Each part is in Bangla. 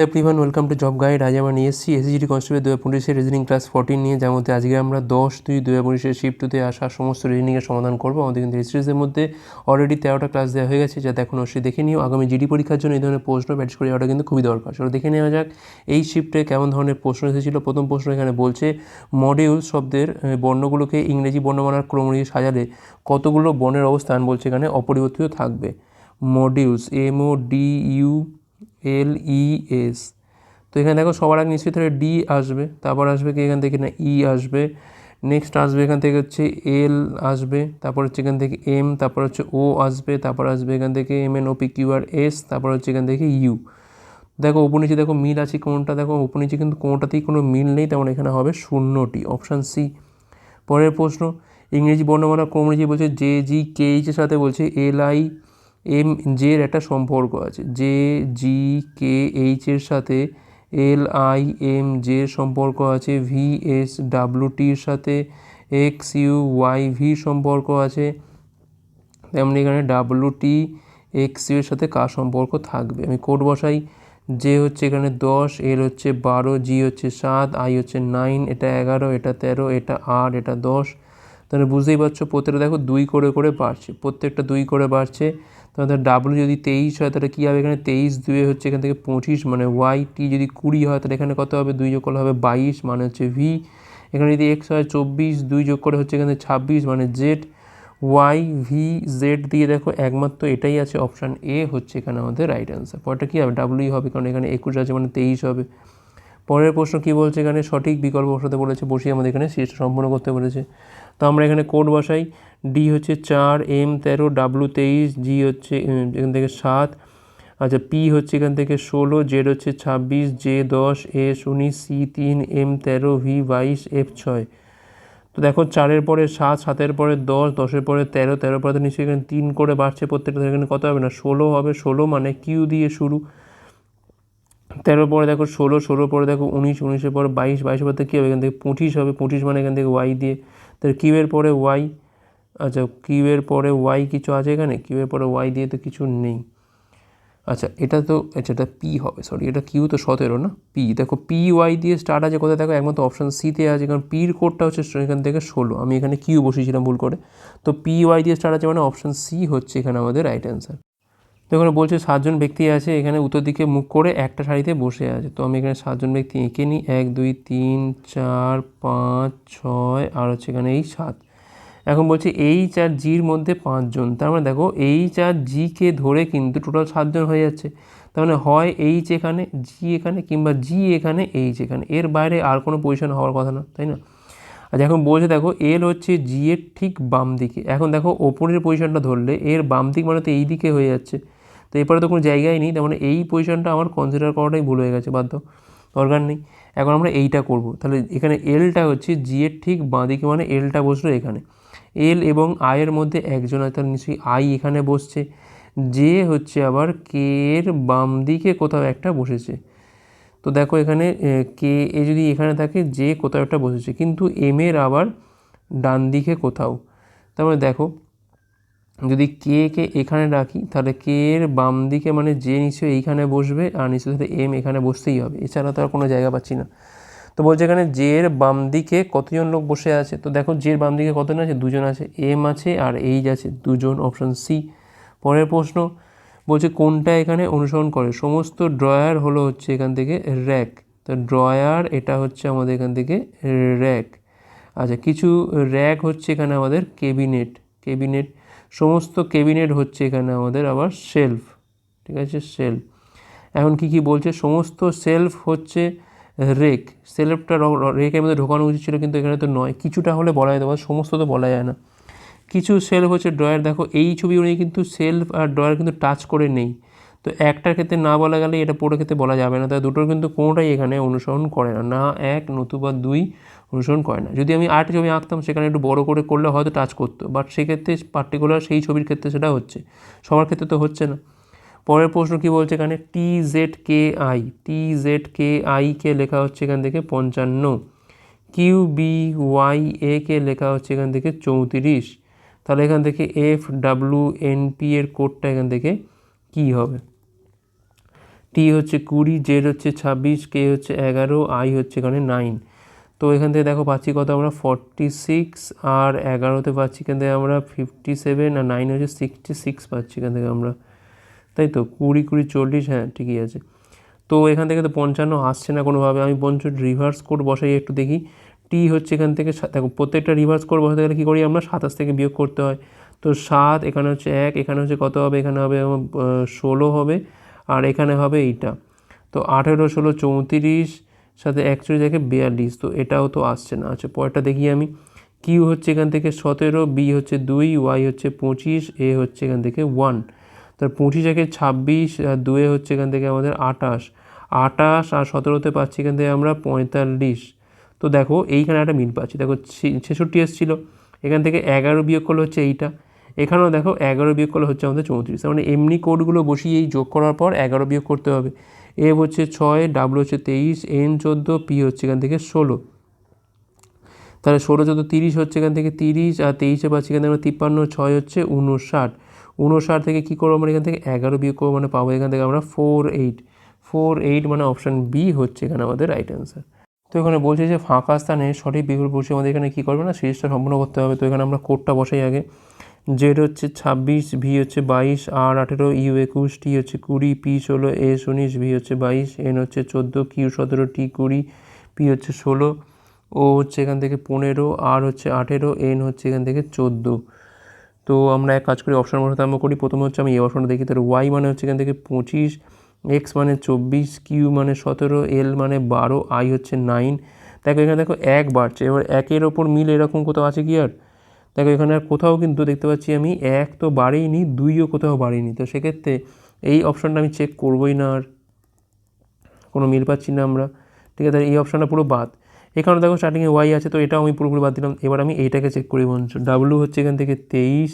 Everyone welcome to job guide আজ আমরা নিয়ে এসেছি এসিজিডি কনস্টেবল দু হাজার পঁচিশের রিজনিং ক্লাস ফোরটিন নিয়ে, যার মধ্যে আজকে আমরা দশ দুই দু হাজার পঁচিশের শিফট টুতে আসা সমস্ত রিজনিংয়ের সমাধান করব। আমাদের কিন্তু সিরিজের মধ্যে অলরেডি তেরোটা ক্লাস দেওয়া হয়ে গেছে যাতে এখন অবশ্যই দেখে নিও। আগামী জিডি পরীক্ষার জন্য এই ধরনের প্রশ্ন প্র্যাকটিস করে যাওয়াটা কিন্তু খুবই দরকার। সেটা দেখে নেওয়া যাক এই শিফটে কেমন ধরনের প্রশ্ন এসেছিল। প্রথম প্রশ্ন এখানে বলছে মডিউল শব্দের বর্ণগুলোকে ইংরেজি বর্ণমালার ক্রম অনুযায়ী সাজালে কতগুলো বর্ণের অবস্থান? বলছে এখানে, অপরিবর্তিত থাকবে। Modules M O D U L E S তো এখানে দেখো সবার আগে নিশ্চয়ই তাহলে ডি আসবে, তারপর আসবে কি এখান থেকে না ই আসবে নেক্সট আসবে এখান থেকে হচ্ছে এল আসবে, তারপর হচ্ছে এখান থেকে এম তারপর হচ্ছে ও আসবে, তারপর আসবে এখান থেকে M N O P Q R S তারপর হচ্ছে এখান থেকে ইউ দেখো নিচে দেখো মিল আছে কোনটা, দেখো নিচে কিন্তু কোনোটাতেই কোনো মিল নেই, তেমন এখানে হবে শূন্যটি অপশান সি পরের প্রশ্ন, ইংরেজি বর্ণমালা ক্রম বলছে জে জি কে এইচের সাথে বলছে এল আই এম, জের একটা সম্পর্ক আছে। জে, জি, কে এইচের সাথে এল, আই, এম, জের সম্পর্ক আছে। ভি, এস ডাব্লু টির সাথে এক্স, ইউ, ওয়াই, ভি সম্পর্ক আছে। তেমনি এখানে ডাব্লু টি, এক্স, ইউ এর সাথে কার সম্পর্ক থাকবে। আমি কোড বসাই। জে হচ্ছে এখানে দশ এল হচ্ছে বারো, জি হচ্ছে সাত, আই হচ্ছে নাইন, এটা এগারো, এটা তেরো, এটা আট, এটা দশ। তাহলে বুঝতেই পারছ, প্রত্যেকটা দেখো দুই করে করে বাড়ছে। প্রত্যেকটা দুই করে বাড়ছে। তোমাদের ডাব্লু যদি তেইশ হয়, তাহলে কী হবে এখানে? তেইশ দুয়ে হচ্ছে এখান থেকে পঁচিশ মানে ওয়াই টি যদি কুড়ি হয়, তাহলে এখানে কত হবে? দুই যোগ করলে হবে বাইশ মানে হচ্ছে ভি এখানে যদি এক্স হয় চব্বিশ, দুই যোগ করে হচ্ছে এখানে ছাব্বিশ মানে জেড ওয়াই ভি জেড দিয়ে দেখো, একমাত্র এটাই আছে অপশান এ হচ্ছে এখানে আমাদের রাইট অ্যান্সার পরটা কী হবে? ডাব্লুই হবে, কারণ এখানে একুশ আছে মানে তেইশ হবে। পরের প্রশ্ন কী বলছে এখানে? সঠিক বিকল্প বসাতে বলেছে, বসিয়ে আমাদের এখানে সিরিজটা সম্পূর্ণ করতে বলেছে। তো আমরা এখানে কোড বসাই ডি হচ্ছে চার এম তেরো ডাব্লু তেইশ জি হচ্ছে এখান থেকে সাত আচ্ছা পি হচ্ছে এখান থেকে ষোলো জেড হচ্ছে ছাব্বিশ জে দশ এস উনিশ সি তিন এম তেরো ভি বাইশ এফ ছয়। তো দেখো চারের পরে সাত, সাতের পরে দশ, দশের পরে তেরো তেরোর পরে তো নিশ্চয়ই এখানে তিন করে বাড়ছে প্রত্যেকটা এখানে কত হবে না? ষোলো হবে, ষোলো মানে কিউ দিয়ে শুরু। তেরোর পরে দেখো ষোলো ষোলোর পরে দেখো উনিশ, উনিশের পরে বাইশ, বাইশের পরে কী হবে? এখান থেকে পঁচিশ হবে, পঁচিশ মানে এখান থেকে ওয়াই দিয়ে। তাহলে কিউয়ের পরে ওয়াই আচ্ছা কিউয়ের পরে ওয়াই কিছু আছে এখানে? কিউয়ের পরে ওয়াই দিয়ে তো কিছু নেই। আচ্ছা এটা তো আচ্ছা এটা পি হবে সরি এটা কিউ তো সতেরো না? পি, দেখো পি, ওয়াই দিয়ে স্টার্ট আছে কোথায়? দেখো একমাত্র অপশান সিতে আছে, কারণ পির কোডটা হচ্ছে এখান থেকে ষোলো। আমি এখানে কিউ বসিয়েছিলাম ভুল করে। তো পি, ওয়াই দিয়ে স্টার্ট আছে মানে অপশান সি হচ্ছে এখানে আমাদের রাইট অ্যান্সার তো এখানে বলছে সাতজন ব্যক্তি আছে, এখানে উত্তর দিকে মুখ করে একটা সারিতে বসে আছে। তো আমি এখানে সাতজন ব্যক্তি এঁকে নিই। এক, দুই, তিন, চার, পাঁচ, ছয়, আর হচ্ছে এখানে এই সাত। এখন বলছে এইচ আর জির মধ্যে পাঁচজন। তার মানে দেখো এইচ আর জিকে ধরে কিন্তু টোটাল সাতজন হয়ে যাচ্ছে। তার মানে হয় এইচ এখানে, জি এখানে, কিংবা জি এখানে, এইচ এখানে। এর বাইরে আর কোনো পজিশন হওয়ার কথা না, তাই না? আচ্ছা এখন বলছে দেখো, এল হচ্ছে জি এর ঠিক বাম দিকে। এখন দেখো, ওপরের পজিশনটা ধরলে, এর বাম দিক মানে তো এই দিকে হয়ে যাচ্ছে। তো এরপরে তো কোনো জায়গায় নেই, তার মানে এই পজিশনটা আমার কনসিডার করাটাই ভুল হয়ে গেছে, বাধ্য, দরকার নেই। এখন আমরা এইটা করব, তাহলে এখানে এলটা হচ্ছে জি এর ঠিক বাঁ দিকে মানে এলটা বসল এখানে। এল এবং আয়ের মধ্যে একজন হয়, তাহলে নিশ্চয়ই আই এখানে বসছে। যে হচ্ছে আবার কে এর বাম দিকে কোথাও একটা বসেছে। তো দেখো এখানে কে এ যদি এখানে থাকে যে কোথাও একটা বসেছে, কিন্তু এম এর আবার ডান দিকে কোথাও। তারপরে দেখো যদি কে কে এখানে রাখি, তাহলে কে এর বাম দিকে মানে যে নিশ্চয়ই এইখানে বসবে, আর নিশ্চয়ই তাহলে এম এখানে বসতেই হবে। এছাড়া তো আর কোনো জায়গা পাচ্ছি না। তো বলছে এখানে জে এর বাম দিকে কতজন লোক বসে আছে? তো দেখো জে এর বাম দিকে কতজন আছে? দুজন আছে। এম আছে আর এইচ আছে। দুজন অপশন সি পরের প্রশ্ন, বলছে কোনটা এখানে অনুসরণ করে? সমস্ত ড্রয়ার হলো হচ্ছে এখান থেকে র্যাক। তো ড্রয়ার এটা হচ্ছে আমাদের এখান থেকে র্যাক। আচ্ছা কিছু র্যাক হচ্ছে এখানে আমাদের কেবিনেট কেবিনেট সমস্ত কেবিনেট হচ্ছে এখানে আমাদের আবার সেলফ, ঠিক আছে? সেলফ। এখন কি কি বলছে? সমস্ত সেলফ হচ্ছে রেক। সেলফটা রেকের মধ্যে ঢোকানো উচিত ছিল, কিন্তু এখানে তো নয়। কিছুটা হলে বলা যেতে পারে সমস্ত তো বলা যায় না। কিছু সেলফ হচ্ছে ড্রয়ার। দেখো, এই ছবি অনুযায়ী কিন্তু সেলফ আর ড্রয়ার কিন্তু টাচ করে নেই। তো একটার ক্ষেত্রে না বলা গেলে এটা পরের ক্ষেত্রে বলা যাবে না। তাই দুটোর কিন্তু কোনোটাই এখানে অনুসরণ করে না। না, এক, নতুবা দুই অনুসরণ করে না। যদি আমি আট ছবি আঁকতাম, সেখানে একটু বড় করে করলে হয়তো টাচ করতো। বাট সেক্ষেত্রে পার্টিকুলার সেই ছবির ক্ষেত্রে সেটা হচ্ছে। সবার ক্ষেত্রে তো হচ্ছে না। পরের প্রশ্ন কি বলছে এখানে? T Z K I T Z K আইকে লেখা হচ্ছে এখান থেকে পঞ্চান্ন। Q B Y A K লেখা হচ্ছে এখান থেকে চৌত্রিশ। তাহলে এখান থেকে এফ ডাব্লু এন পি এর কোডটা এখান থেকে কী হবে? টি হচ্ছে কুড়ি, জেড হচ্ছে ছাব্বিশ, কে হচ্ছে এগারো, আই হচ্ছে এখানে নাইন। তো এখান থেকে দেখো পাচ্ছি কত আমরা? ফর্টি সিক্স আর এগারোতে পাচ্ছি এখান থেকে আমরা ফিফটি সেভেন আর নাইন হচ্ছে সিক্সটি সিক্স পাচ্ছি এখান থেকে আমরা। তাই তো? কুড়ি কুড়ি, চল্লিশ হ্যাঁ ঠিকই আছে। তো এখান থেকে তো পঞ্চান্ন আসছে না কোনোভাবে। আমি বঞ্চ রিভার্স কোড বসাই একটু দেখি। টি হচ্ছে এখান থেকে দেখো, প্রত্যেকটা রিভার্স কোড বসাতে গেলে কী করি আমরা? সাতাশ থেকে বিয়োগ করতে হয়। তো সাত, এখানে হচ্ছে এক, এখানে হচ্ছে কত হবে? এখানে হবে ষোলো হবে। আর এখানে হবে এইটা। তো আঠেরো, ষোলো, চৌত্রিশ, সাথে একচল্লিশ দেখে বিয়াল্লিশ, তো এটাও তো আসছে না। আচ্ছা পরেরটা দেখি আমি। কিউ হচ্ছে এখান থেকে সতেরো বি হচ্ছে দুই ওয়াই হচ্ছে পঁচিশ এ হচ্ছে এখান থেকে ওয়ান তার পঁচিশ একে ছাব্বিশ, আর দুয়ে হচ্ছে এখান থেকে আমাদের আটাশ আটাশ আর সতেরোতে পাচ্ছি এখান থেকে আমরা পঁয়তাল্লিশ। তো দেখো, এইখানে একটা মিল পাচ্ছি। দেখো ছেষট্টি এসেছিল। এখান থেকে এগারো বিয়োগ করলে হচ্ছে এইটা। এখানেও দেখো এগারো বিয়োগ করলে হচ্ছে আমাদের চৌত্রিশ। তার মানে এমনি কোডগুলো বসিয়েই যোগ করার পর এগারো বিয়োগ করতে হবে। এ হচ্ছে ছয় ডাব্লু হচ্ছে তেইশ, এন চোদ্দ, পি হচ্ছে এখান থেকে ষোলো। তাহলে ষোলো চোদ্দ তিরিশ হচ্ছে এখান থেকে তিরিশ আর তেইশে পাচ্ছি এখান থেকে তিপ্পান্ন, ছয় হচ্ছে উনষাট উনষাট থেকে কী করব আমরা এখান থেকে এগারো বিয়োগ করব মানে পাবো এখান থেকে আমরা ফোর এইট। ফোর এইট মানে অপশান বি হচ্ছে এখানে আমাদের রাইট অ্যান্সার। তো এখানে বলছে যে ফাঁকা স্থানে সঠিক বিকল্প বসে আমাদের এখানে কী করবে না? সিরিজটা সম্পূর্ণ করতে হবে। তো এখানে আমরা কোডটা বসাই আগে। জেড হচ্ছে ছাব্বিশ, ভি হচ্ছে বাইশ, আর আঠেরো, ইউ একুশ, টি হচ্ছে কুড়ি, পি ষোলো, এস উনিশ, ভি হচ্ছে বাইশ, এন হচ্ছে চোদ্দ, কিউ সতেরো, টি কুড়ি, পি হচ্ছে ষোলো, ও হচ্ছে এখান থেকে পনেরো, আর হচ্ছে আঠেরো, এন হচ্ছে এখান থেকে চোদ্দ। তো আমরা এক কাজ করি, অপশন আরম্ভ করি, প্রথমে হচ্ছে আমি এই অপশনটা দেখি, তাহলে ওয়াই মানে হচ্ছে এখান থেকে পঁচিশ, এক্স মানে চব্বিশ, কিউ মানে সতেরো, এল মানে বারো, আই হচ্ছে নাইন। দেখো এখানে দেখো এক বাড়ছে, এবার একের ওপর মিল এরকম কোথাও আছে কি আর? দেখো, এখানে আর কোথাও কিন্তু দেখতে পাচ্ছি আমি এক তো বাড়েইনি, দুইও কোথাও বাড়েনি তো সেক্ষেত্রে এই অপশানটা আমি চেক করবোই না আর কোনো মিল পাচ্ছি না আমরা। ঠিক আছে, এই অপশানটা পুরো বাদ। এখানে দেখো স্টার্টিংয়ে ওয়াই আছে, তো এটাও আমি পুরোপুরি বাদ দিলাম। এবার আমি এইটাকে চেক করি বলছো ডাব্লু হচ্ছে এখান থেকে তেইশ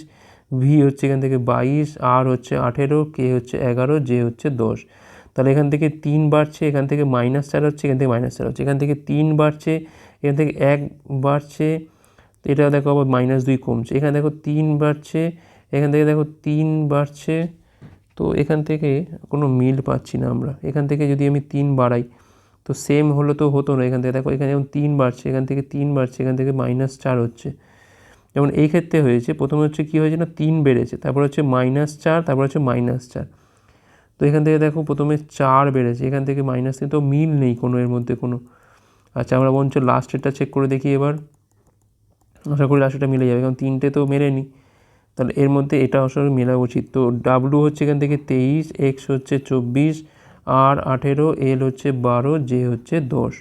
ভি হচ্ছে এখান থেকে বাইশ আর হচ্ছে আঠেরো কে হচ্ছে এগারো জে হচ্ছে দশ। তাহলে এখান থেকে তিন বাড়ছে, এখান থেকে মাইনাস চার হচ্ছে, এখান থেকে মাইনাস চার হচ্ছে। এখান থেকে তিন বাড়ছে, এখান থেকে এক বাড়ছে তো এটা দেখো আবার মাইনাস দুই কমছে। এখানে দেখো তিন বাড়ছে, এখান থেকে দেখো তিন বাড়ছে। তো এখান থেকে কোনো মিল পাচ্ছি না আমরা। এখান থেকে যদি আমি তিন বাড়াই, তো সেম হলো তো হতো না। এখান থেকে দেখো, এখানে যেমন তিন বাড়ছে, এখান থেকে তিন বাড়ছে, এখান থেকে মাইনাস চার হচ্ছে। যেমন এই ক্ষেত্রে হয়েছে, প্রথমে হচ্ছে কী হয়েছে না, তিন বেড়েছে, তারপর হচ্ছে মাইনাস চার, তারপর হচ্ছে মাইনাস চার। তো এখান থেকে দেখো প্রথমে চার বেড়েছে, এখান থেকে মাইনাস তিন তো মিল নেই কোনো এর মধ্যে কোনো। আচ্ছা আমরা বঞ্চ লাস্টেরটা চেক করে দেখি এবার। আশা করি লাস্টেরটা মিলে যাবে, কারণ তিনটে তো মেরেনি তাহলে এর মধ্যে এটা আসলে মেলা উচিত। তো ডাব্লু হচ্ছে এখান থেকে তেইশ এক্স হচ্ছে চব্বিশ আর আঠেরো এল হচ্ছে বারো জে হচ্ছে দশ।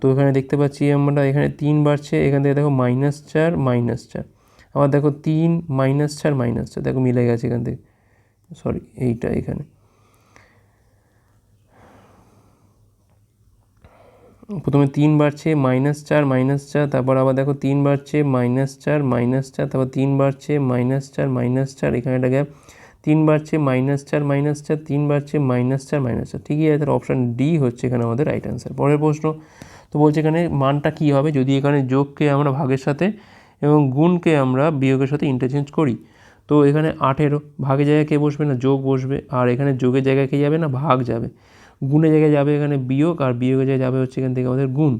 তো এখানে দেখতে পাচ্ছি আমরা এখানে তিন বাড়ছে, এখান থেকে দেখো মাইনাস চার মাইনাস চার। আবার দেখো তিন মাইনাস চার মাইনাস চার। দেখো মিলে গেছে এখান থেকে। সরি এইটা এখানে। প্রথমে তিন বাড়ছে মাইনাস চার মাইনাস চার, তারপর আবার দেখো তিন বাড়ছে মাইনাস চার মাইনাস চার, তারপর তিন বাড়ছে মাইনাস চার মাইনাস চার, এখানে একটা গ্যাপ তিন বাড়ছে মাইনাস চার মাইনাস চার, তিন বাড়ছে মাইনাস চার মাইনাস চার। ঠিকই আছে তার অপশান ডি হচ্ছে এখানে আমাদের রাইট অ্যান্সার পরের প্রশ্ন, তো বলছে এখানে মানটা কী হবে? যদি এখানে যোগকে আমরা ভাগের সাথে এবং গুণকে আমরা বিয়োগের সাথে ইন্টারচেঞ্জ করি, তো এখানে আঠেরো, ভাগের জায়গায় কে বসবে না? যোগ বসবে। আর এখানে যোগের জায়গায় কে যাবে না? ভাগ যাবে। গুণের জায়গায় যাবে এখানে বিয়োগ আর বিয়োগের জায়গায় যাবে হচ্ছে এখান থেকে আমাদের গুণ।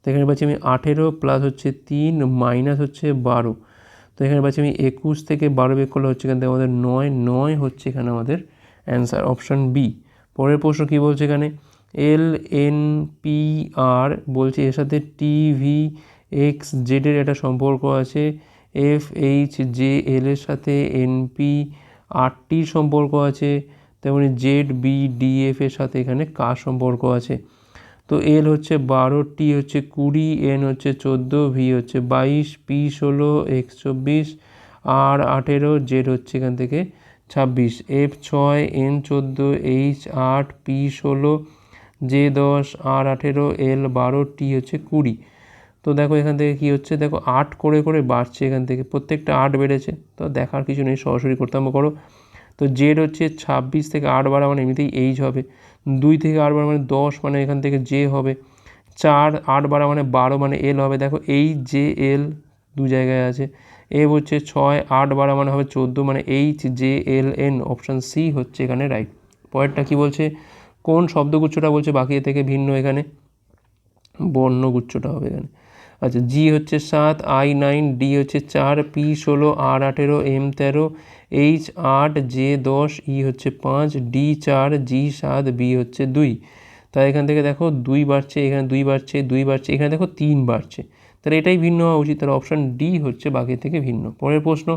তো এখানে পাচ্ছি আমি আঠেরো প্লাস হচ্ছে তিন মাইনাস হচ্ছে বারো। তো এখানে পাচ্ছি আমি একুশ থেকে বারো বের করলে হচ্ছে এখান থেকে আমাদের নয় নয় হচ্ছে এখানে আমাদের অ্যান্সার অপশান বি পরের প্রশ্ন কী বলছে এখানে? এল এন পি আর বলছে এর সাথে টি ভি এক্স জেডের একটা সম্পর্ক আছে। এফ এইচ জে এল এর সাথে এনপি আটটির সম্পর্ক আছে। তেমনি জেড বি ডি এফ এর সাথে এখানে কার সম্পর্ক আছে। তো এল হচ্ছে বারো টি হচ্ছে কুড়ি এন হচ্ছে চোদ্দ ভি হচ্ছে বাইশ পি ষোলো এক্স চব্বিশ আর আঠেরো জেড হচ্ছে এখান থেকে ছাব্বিশ। এফ ছয় এন চোদ্দ এইচ আট পি ষোলো জে দশ আর আঠেরো এল বারো টি হচ্ছে কুড়ি। তো দেখো এখান থেকে কী হচ্ছে? দেখো আট করে করে বাড়ছে এখান থেকে। প্রত্যেকটা আট বেড়েছে। তো দেখার কিছু নেই, সরাসরি করতে আরম্ভ করো। তো জেড হচ্ছে ছাব্বিশ থেকে আট বাড়া মানে এমনিতেই এইচ হবে। দুই থেকে আট বাড়া মানে দশ মানে এখান থেকে জে হবে। চার, আট বাড়া মানে বারো মানে এল হবে। দেখো এইচ জে এল দু জায়গায় আছে। এফ হচ্ছে ছয়, আট বাড়া মানে হবে চোদ্দ মানে H J L N option C হচ্ছে এখানে রাইট পরেরটা কী বলছে? কোন শব্দগুচ্ছটা বলছে? বাকি থেকে ভিন্ন এখানে। বর্ণগুচ্ছটা হবে এখানে। আচ্ছা জি হচ্ছে সাত, আই নাইন, ডি হচ্ছে চার, পি ষোলো, আর আঠেরো, এম তেরো, এইচ আট, জে দশ, ই হচ্ছে পাঁচ, ডি চার, জি সাত, বি হচ্ছে দুই। তাই এখান থেকে দেখো দুই বাড়ছে, এখানে দুই বাড়ছে দুই বাড়ছে, এখানে দেখো তিন বাড়ছে। তাহলে এটাই ভিন্ন হওয়া উচিত, তাহলে অপশান ডি হচ্ছে বাকি থেকে ভিন্ন। পরের প্রশ্ন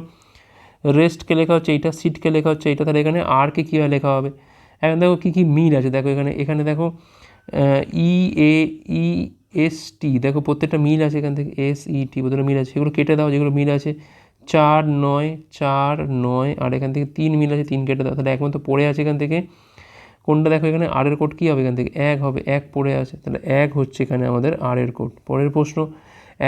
রেস্টকে লেখা হচ্ছে এইটা সিটকে লেখা হচ্ছে এইটা, তাহলে এখানে আরকে কীভাবে লেখা হবে? এখন দেখো কী কী মিল আছে, দেখো এখানে এখানে দেখো ই এ ই এস টি দেখো প্রত্যেকটা মিল আছে এখান থেকে এস ই টি প্রত্যেকটা মিল আছে সেগুলো কেটে দাও, যেগুলো মিল আছে, চার নয় চার নয়, আর এখান থেকে তিন মিল আছে, তিন কেটে দাও, তাহলে একমাত্র পড়ে আছে এখান থেকে। কোনটা দেখো এখানে আর এর কোড কী হবে এখান থেকে? এক হবে, এক পড়ে আছে, তাহলে এক হচ্ছে এখানে আমাদের আর এর কোড পরের প্রশ্ন,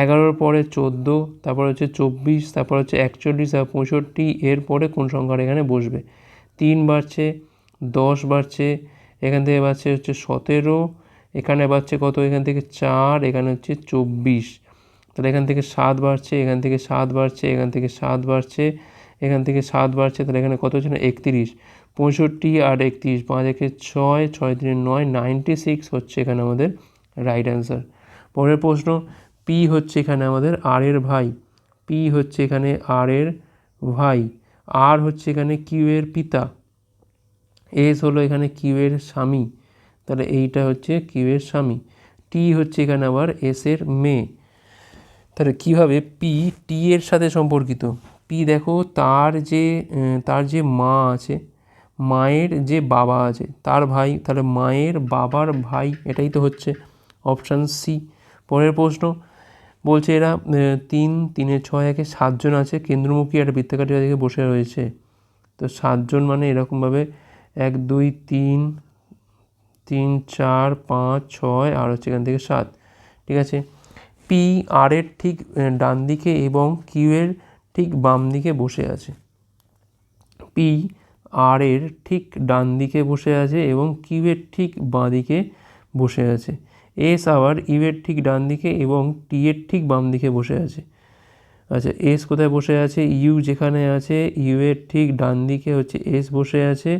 এগারোর পরে চোদ্দ, তারপর হচ্ছে চব্বিশ, তারপর হচ্ছে একচল্লিশ আর পঁয়ষট্টি, এর পরে কোন সংখ্যাটা এখানে বসবে? তিন বাড়ছে, দশ বাড়ছে, এখান থেকে বাড়ছে হচ্ছে সতেরো এখানে বাড়ছে কত? এখান থেকে চার, এখানে হচ্ছে চব্বিশ। তাহলে এখান থেকে সাত বাড়ছে, এখান থেকে সাত বাড়ছে, এখান থেকে সাত বাড়ছে, এখান থেকে সাত বাড়ছে, তাহলে এখানে কত হচ্ছে না? একত্রিশ। পঁয়ষট্টি আর একত্রিশ, পাঁচ একে ছয় ছয় তিন নয় নাইনটি সিক্স হচ্ছে এখানে আমাদের রাইট অ্যান্সার পরের প্রশ্ন পি হচ্ছে এখানে আমাদের আর এর ভাই। পি হচ্ছে এখানে আর এর ভাই। আর হচ্ছে এখানে কিউ এর পিতা। এস হলো এখানে কিউ এর স্বামী। তাহলে এইটা হচ্ছে কিউ এর স্বামী। টি হচ্ছে এখানে আবার এস এর মেয়ে। তাহলে কীভাবে পি টি এর সাথে সম্পর্কিত? পি দেখো তার যে তার যে মা আছে, মায়ের যে বাবা আছে, তার ভাই, তাহলে মায়ের বাবার ভাই, এটাই তো হচ্ছে অপশান সি পরের প্রশ্ন, বলছে এরা তিন তিনের ছয়, একে সাতজন আছে, কেন্দ্রমুখী একটা বৃত্তাকার দিকে বসে রয়েছে। তো সাতজন মানে এরকমভাবে এক, দুই, তিন তিন, চার, পাঁচ, ছয় আর হচ্ছে এখান থেকে সাত, ঠিক আছে? পি আর এর ঠিক ডান দিকে এবং কিউ এর ঠিক বাম দিকে বসে আছে। পি আর এর ঠিক ডান দিকে বসে আছে এবং কিউ এর ঠিক বাঁ দিকে বসে আছে। এস আবার ইউ এর ঠিক ডান দিকে এবং টি এর ঠিক বাম দিকে বসে আছে। আচ্ছা এস কোথায় বসে আছে? ইউ যেখানে আছে ইউ এর ঠিক ডান দিকে হচ্ছে এস বসে আছে।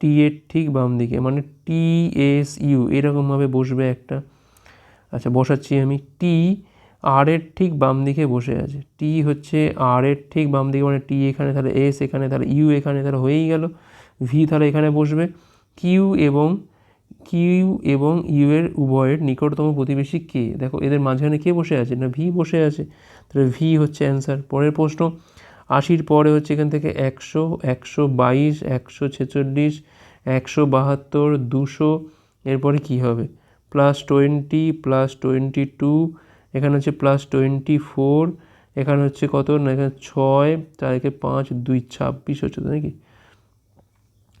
টি এর ঠিক বাম দিকে মানে টি এস ইউ, এরকমভাবে বসবে একটা। আচ্ছা বসাচ্ছি আমি। টি আর এর ঠিক বাম দিকে বসে আছে। টি হচ্ছে আর এর ঠিক বাম দিকে মানে টি এখানে, তাহলে এস এখানে, তাহলে ইউ এখানে, তাহলে হয়েই গেল। ভি তাহলে এখানে বসবে। কিউ এবং কিউ এবং ইউ এর উভয়ের নিকটতম প্রতিবেশী কে? দেখো, এদের মাঝখানে কে বসে আছে? না, ভি বসে আছে। তাহলে ভি হচ্ছে অ্যান্সার। পরের প্রশ্ন আশির পরে হচ্ছে এখান থেকে একশো একশো বাইশ, একশো ছেচল্লিশ, একশো বাহাত্তর, দুশো, এরপরে কী হবে? Plus twenty plus twenty two এখানে হচ্ছে প্লাস টোয়েন্টি ফোর এখানে হচ্ছে কত? না, এখানে ছয় চারকে পাঁচ, দুই, ছাব্বিশ হচ্ছে তো নাকি?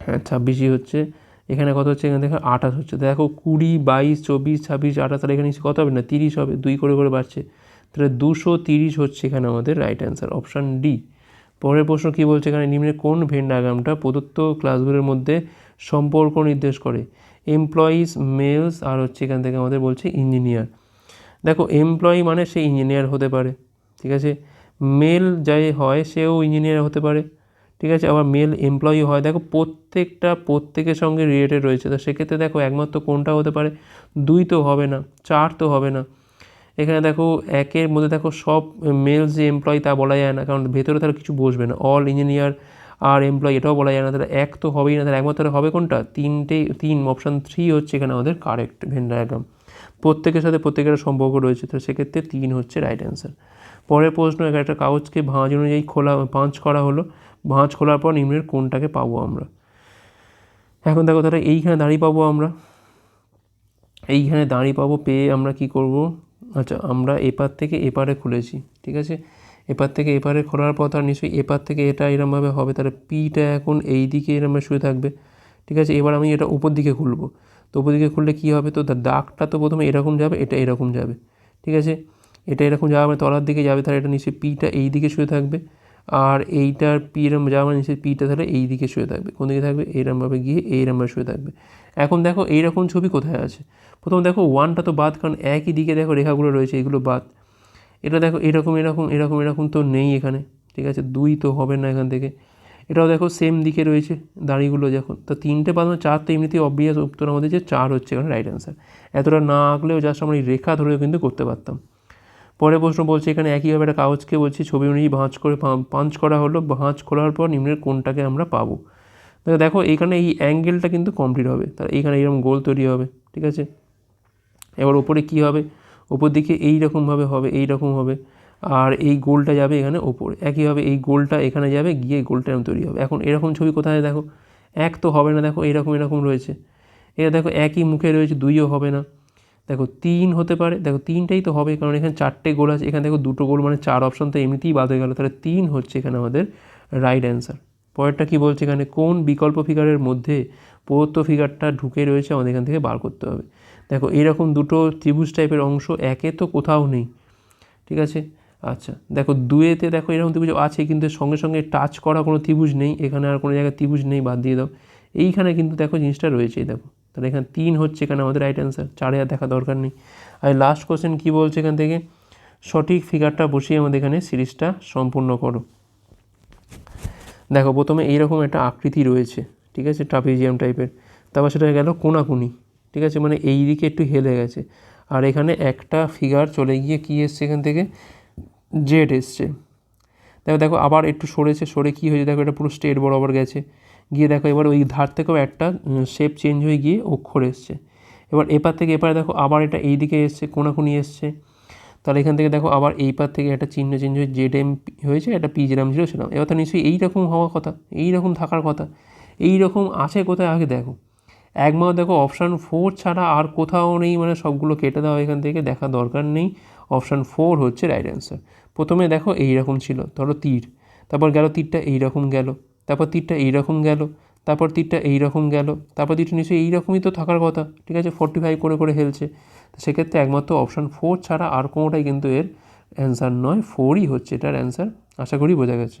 হ্যাঁ ছাব্বিশই হচ্ছে। এখানে কত হচ্ছে? এখানে দেখো আঠাশ হচ্ছে। দেখো, কুড়ি, বাইশ, চব্বিশ, ছাব্বিশ, আঠাশ, তাহলে এখানে কত হবে? না, তিরিশ হবে। দুই করে করে বাড়ছে। তাহলে দুশো তিরিশ হচ্ছে এখানে আমাদের রাইট অ্যান্সার অপশান ডি পরের প্রশ্ন কী বলছে? এখানে নিম্নের কোন ভেন ডায়াগ্রামটা প্রদত্ত ক্লাসগুলোর মধ্যে সম্পর্ক নির্দেশ করে? এমপ্লয়িজ মেলস আর হচ্ছে এখান থেকে আমাদের বলছে ইঞ্জিনিয়ার দেখো এমপ্লয়ি মানে সে ইঞ্জিনিয়ার হতে পারে, ঠিক আছে? মেল যাই হয়, সেও ইঞ্জিনিয়ার হতে পারে, ঠিক আছে? আবার মেল এমপ্লয়ি হয়, দেখো, প্রত্যেকটা প্রত্যেকের সঙ্গে রিলেটেড রয়েছে। তো সেক্ষেত্রে দেখো, একমাত্র কোনটা হতে পারে? দুই তো হবে না, চার তো হবে না। এখানে দেখো একের মধ্যে দেখো সব মেল যে এমপ্লয়ি তা বলা যায় না, কারণ ভেতরে তারা কিছু বসবে না। অল ইঞ্জিনিয়ার আর এমপ্লয়ি এটাও বলা যায় না। তাহলে এক তো হবেই না, তাহলে একমাত্র হবে কোনটা? তিনটে, তিন অপশান থ্রি হচ্ছে এখানে আমাদের কারেক্ট ভেন ডায়াগ্রাম প্রত্যেকের সাথে প্রত্যেকের সম্পর্ক রয়েছে তো সেক্ষেত্রে তিন হচ্ছে রাইট অ্যান্সার পরের প্রশ্ন এখানে একটা কাগজকে ভাঁজ অনুযায়ী খোলা পাঁচ করা হলো। ভাঁজ খোলার পর নিম্নের কোনটাকে পাবো আমরা? এখন দেখো তাহলে এইখানে দাঁড়িয়ে পাবো আমরা। এইখানে দাঁড়িয়ে পাবো, পেয়ে আমরা কি করব? আচ্ছা আমরা এপার থেকে এপারে খুলেছি, ঠিক আছে? এপার থেকে এপারে খোলার পর তার নিশ্চয়ই এপার থেকে এটা এরমভাবে হবে, তাহলে পিটা এখন এই দিকে এরমভাবে শুয়ে থাকবে, ঠিক আছে? এবার আমি এটা উপর দিকে খুলবো, তো উপর দিকে খুললে কী হবে? তো দাগটা তো প্রথমে এরকম যাবে, এটা এরকম যাবে, ঠিক আছে? এটা এরকম যাওয়া মানে তলার দিকে যাবে, তাহলে এটা নিশ্চয়ই পিটা এই দিকে শুয়ে থাকবে, আর এইটার পি এরম যাওয়া মানে নিশ্চয়ই পিটা তাহলে এই দিকে শুয়ে থাকবে, কোন দিকে থাকবে? এইরমভাবে গিয়ে এইরমভাবে শুয়ে থাকবে। এখন দেখো এইরকম ছবি কোথায় আছে? প্রথম দেখো ওয়ানটা তো বাদ, কারণ একই দিকে দেখো রেখাগুলো রয়েছে, এগুলো বাদ। এটা দেখো এরকম এরকম এরকম এরকম তো নেই এখানে, ঠিক আছে? দুই তো হবে না এখান থেকে। এটাও দেখো সেম দিকে রয়েছে দাঁড়িগুলো যখন, তো তিনটে বাদ, চার তো এমনিতেই অবভিয়াস উত্তর আমাদের যে চার হচ্ছে এখানে রাইট অ্যান্সার এতটা না আঁকলেও জাস্ট আমরা এই রেখা ধরেও কিন্তু করতে পারতাম। পরে প্রশ্ন বলছে, এখানে একইভাবে একটা কাগজকে বলছি, ছবি অনুযায়ী ভাঁজ করে পাঁচ করা হলো, ভাঁজ করার পর নিম্নের কোনটাকে আমরা পাবো? দেখো এইখানে এই অ্যাঙ্গেলটা কিন্তু কমপ্লিট হবে। তাহলে এইখানে এরকম গোল তৈরি হবে, ঠিক আছে? এবার ওপরে কি হবে? ওপর দিকে এই রকমভাবে হবে, এই রকম হবে। আর এই গোলটা যাবে এখানে ওপরে। একইভাবে এই গোলটা এখানে যাবে, গিয়ে গোলটা এরকম তৈরি হবে। এখন এরকম ছবি কোথায় দেখো? এক তো হবে না, দেখো, এরকম এরকম রয়েছে। এটা দেখো, একই মুখে রয়েছে, দুইও হবে না। দেখো, তিন হতে পারে, দেখো, তিনটাই তো হবে, কারণ এখানে চারটে গোল আছে। এখানে দেখো, দুটো গোল মানে চার অপশন তো এমনিতেই বাদ হয়ে গেল। তাহলে তিন হচ্ছে এখানে আমাদের রাইট অ্যান্সার পরেরটা কী বলছে এখানে? কোন বিকল্প ফিগারের মধ্যে প্রদত্ত ফিগারটা ঢুকে রয়েছে আমাদের এখান থেকে বার করতে হবে। দেখো, এরকম দুটো ত্রিভুজ টাইপের অংশ একে তো কোথাও নেই। ঠিক আছে? আচ্ছা দেখো, দুয়েতে দেখো এরকম ত্রিভুজ আছে, কিন্তু সঙ্গে সঙ্গে টাচ করা কোনো ত্রিভুজ নেই। এখানে আর কোনো জায়গায় ত্রিভুজ নেই, বাদ দিয়ে দাও। এইখানে কিন্তু দেখো জিনিসটা রয়েছে দেখো। তাহলে এখানে তিন হচ্ছে এখানে আমাদের রাইট অ্যান্সার চারে আর দেখা দরকার নেই। আর লাস্ট কোশ্চেন কী বলছে এখান থেকে? সঠিক ফিগারটা বসিয়ে আমাদের এখানে সিরিজটা সম্পূর্ণ করো। দেখো, প্রথমে এইরকম একটা আকৃতি রয়েছে, ঠিক আছে? ট্রাপিজিয়াম টাইপের তারপর সেটা গেল কোনাকুনি। ঠিক আছে? মানে এই দিকে একটু হেলে গেছে। আর এখানে একটা ফিগার চলে গিয়ে কী এসছে এখান থেকে? জেড এসছে। দেখো দেখো, আবার একটু সরেছে, সরে কী হয়েছে? দেখো, এটা পুরো স্ট্রেট বরাবর গেছে। গিয়ে দেখো, এবার ওই ধার থেকেও একটা শেপ চেঞ্জ হয়ে গিয়ে অক্ষর এসছে। এবার এপার থেকে এপারে দেখো, আবার এটা এই দিকে এসছে, কোনাকুনি এসছে। তাহলে এখান থেকে দেখো, আবার এই পার থেকে একটা চিহ্ন চেঞ্জ হয়ে জেড এম হয়েছে, একটা পি যেরাম ছিল সেরকম এবার তো নিশ্চয়ই এইরকম হওয়ার কথা, এইরকম থাকার কথা এই রকম আছে কোথায় আগে দেখো। একমাত্র দেখো অপশান ফোর ছাড়া আর কোথাও নেই মানে সবগুলো কেটে দেওয়া এখান থেকে, দেখা দরকার নেই। অপশান ফোর হচ্ছে রাইট অ্যান্সার প্রথমে দেখো এই রকম ছিল, ধরো তীর, তারপর গেল তীরটা এই রকম গেল, তারপর তীরটা এই রকম গেল, তারপর তীরটা এইরকম গেল, তারপর তীরটা নিশ্চয়ই এই রকমই তো থাকার কথা, ঠিক আছে? ফোর্টি ফাইভ করে করে হেলছে। তো সেক্ষেত্রে একমাত্র অপশান ফোর ছাড়া আর কোনোটাই কিন্তু এর অ্যান্সার নয় ফোরই হচ্ছে এটার অ্যান্সার আশা করি বোঝা গেছে।